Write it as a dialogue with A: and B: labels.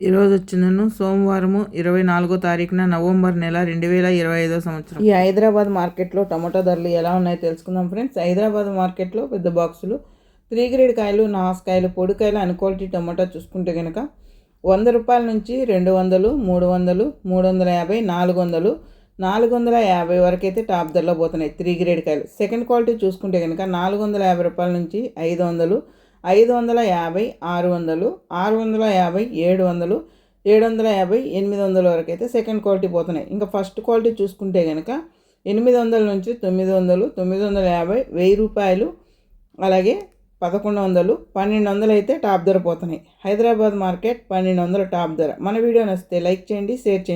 A: ఈరోజు వచ్చినను సోమవారము ఇరవై నాలుగో తారీఖున నవంబర్ నెల రెండు వేల ఇరవై ఐదో సంవత్సరం. ఈ హైదరాబాద్ మార్కెట్లో టమాటా ధరలు ఎలా ఉన్నాయో తెలుసుకుందాం ఫ్రెండ్స్. హైదరాబాద్ మార్కెట్లో పెద్ద బాక్సులు త్రీ గ్రేడ్ కాయలు నాసుకాయలు పొడికాయలు అన్ క్వాలిటీ టమాటా చూసుకుంటే కనుక వంద రూపాయల నుంచి రెండు వందలు మూడు వందలు మూడు వందల యాభై నాలుగు వందలు నాలుగు వందల యాభై వరకు అయితే టాప్ ధరలో పోతున్నాయి త్రీ గ్రేడ్ కాయలు. సెకండ్ క్వాలిటీ చూసుకుంటే కనుక నాలుగు వందల యాభై రూపాయల నుంచి ఐదు వందలు ఐదు వందల యాభై ఆరు వందలు ఆరు వందల యాభై ఏడు వందలు ఏడు వందల యాభై ఎనిమిది వందల వరకు అయితే సెకండ్ క్వాలిటీ పోతున్నాయి. ఇంకా ఫస్ట్ క్వాలిటీ చూసుకుంటే కనుక ఎనిమిది వందల నుంచి తొమ్మిది వందలు తొమ్మిది వందల యాభై వెయ్యి రూపాయలు అలాగే పదకొండు వందలు పన్నెండు వందలు అయితే టాప్ ధర పోతున్నాయి. హైదరాబాద్ మార్కెట్ పన్నెండు వందల టాప్ ధర. మన వీడియో నచ్చితే లైక్ చేయండి షేర్ చేయండి.